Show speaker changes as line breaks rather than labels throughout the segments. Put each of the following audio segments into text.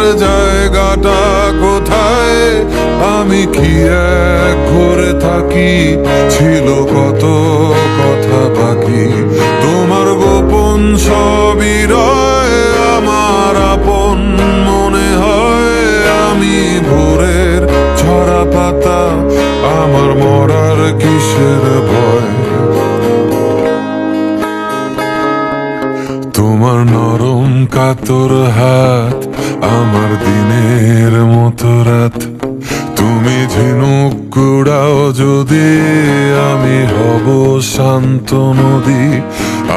আমার জায়গাটা কোথায়? আমি কি এক ঘরে থাকি? ছিল কত কথা বাকি। তোমার গোপন সবই আমার আপন মনে হয়। আমি ভোরের ছড়া পাতা, আমার মরার কিসের ভয়? নরম কাতর হাত, আমার দিনের মতো রাত। তুমি ঝিনুক কুড়াও যদি, আমি হব শান্ত নদী।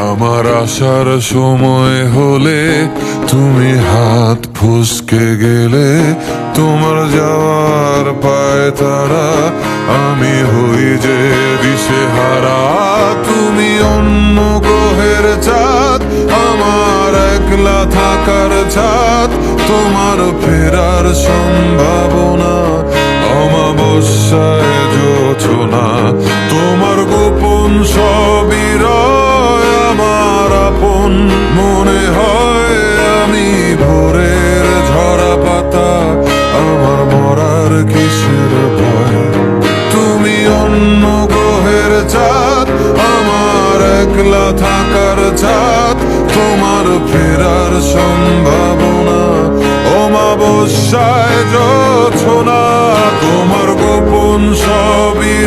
আমার আসার সময় হলে তুমি হাত ফুসকে গেলে, তোমার যাওয়ার পায় তারা, আমি হই থাকার ছাদ তোমার ফেরার সম্ভাবনা, অমাবস্যায় যোছনা তোমার গোপন সবই রয় আমার আপন, মনে হয় আমি ভোরের ঝরা পাতা আমার মরার কিসের ভয়। তুমি অন্য গ্রহের চাঁদ, আমার একলা থাকার ফেরার সম্ভাবনা অমাবস্যায় যোছনা তোমার গোপন সবই